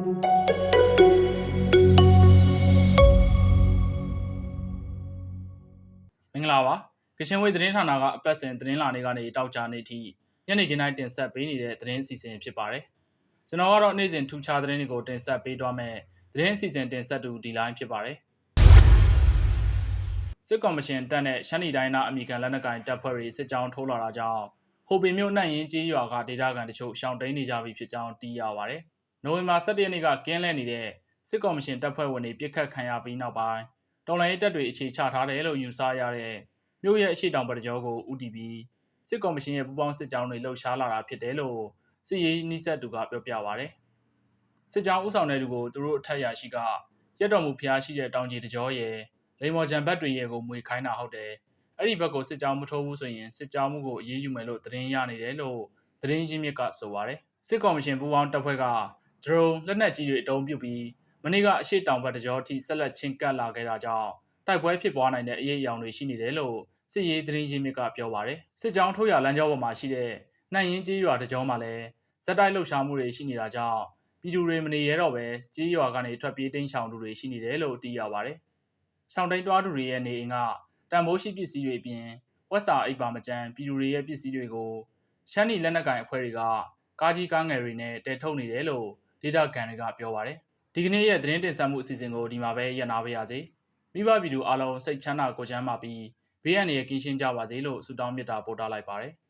မင်္ဂလာပါကရှင်ဝေးသတင်းဌာနကအပတ်စဉ်သတင်းလာနေကနေတောက်ကြနေထိညနေခင်းတိုင်းတင်ဆက်ပေးနေတဲ့သတင်းအစီအစဉ်ဖြစ်ပါတယ်ကျွန်တော်ကတော့နေ့စဉ်ထူးခြားသတင်းတွေကိုတင်ဆက်ပေးသွားမယ်သတင်းအစီအစဉ်တင်ဆက်သူဒီလိုင်းဖြစ်ပါတယ်စစ်ကော်မရှင်တက်တဲ့ရှမ်းပြည်တိုင်းသားအမိခံလက်နက်ကိုင်တပ်ဖွဲ့တွေစစ်ကြောင်းထိုးလာတာကြောင့်ဟိုပင်မြို့နိုင်ရင်ကြီးရွာကဒေသခံတချို့ရှောင်တိန်နေကြပြီဖြစ်ကြောင်းသိရပါတယ် နိုဝင်ဘာ17ရက်နေ့ကကင်းလဲနေတဲ့စစ်ကော်မရှင်တပ်ဖွဲ့ဝင်တွေပြစ်ခတ်ခံရပြီးနောက်ပိုင်းတော်လိုင်းရေးတပ်တွေအခြေချထားတယ်လို့ယူဆရတဲ့မြို့ရဲ့အရှိတောင်ပတကြောကို UTB စစ်ကော်မရှင်ရဲ့ပူးပေါင်းစစ်ကြောင်းတွေလှုပ်ရှားလာတာဖြစ်တယ်လို့စစ်ရေးနှိစက်သူကပြောပြပါဗျ။စစ်ကြောင်းဥဆောင်တဲ့သူကိုသူတို့အထက်ရရှိကရက်တော်မူဖျားရှိတဲ့တောင်ကြီးတကြောရဲ့လိမ္မော်ကြံဘက်တွေရဲ့ကိုမွေခိုင်းတာဟုတ်တယ်။အဲ့ဒီဘက်ကိုစစ်ကြောင်းမထိုးဘူးဆိုရင်စစ်ကြောင်းမှုကိုအေးအေးယူမယ်လို့သတင်းရနေတယ်လို့သတင်းရင်းမြစ်ကဆိုပါတယ်။စစ်ကော်မရှင်ပူးပေါင်းတပ်ဖွဲ့က ဒရုန်းလက်နက်ကြီးတွေအတုံးပြုပြီးမနေ့ကအရှိတောင်ဘက်တကြောထိဆက်လက်ချင်းကပ်လာခဲ့တာကြောင့်တိုက်ပွဲဖြစ်ပွားနိုင်တဲ့အရေးအယောင်တွေရှိနေတယ်လို့စစ်ရေးသတင်းရင်းမြစ်ကပြောပါရယ်စစ်ကြောင်းထိုးရလမ်းကြောပေါ်မှာရှိတဲ့နိုင်ရင်ကြီးရွာတစ်ကြောမှာလည်းဇက်တိုက်လှုပ်ရှားမှုတွေရှိနေတာကြောင့်ပြည်သူတွေမနေရတော့ပဲကြီးရွာကနေထွက်ပြေးတိမ်းရှောင်သူတွေရှိနေတယ်လို့သိရပါရယ်။ရှောင်းတိန်တွားသူတွေရဲ့နေအိမ်ကတန်ဖိုးရှိပစ္စည်းတွေအပြင်ဝက်စာအိပ်ပါမကျန်ပြည်သူတွေရဲ့ပစ္စည်းတွေကိုရှမ်းနီလက်နက်ကိုင်အဖွဲ့တွေကကားကြီးကားငယ်တွေနဲ့တဲထုတ်နေတယ်လို့ ဒေတာကန်တွေကပြောပါရယ်။ဒီကနေ့ရဲ့သတင်းတင်ဆက်မှုအစီအစဉ်ကိုဒီမှာပဲရပ်နာပါရစေ။မိဘပြည်သူအားလုံးစိတ်ချမ်းသာကိုယ်ချမ်းသာပြီးဘေးရန်တွေကင်းရှင်းကြပါစေလို့ဆုတောင်းမေတ္တာပို့သလိုက်ပါတယ်။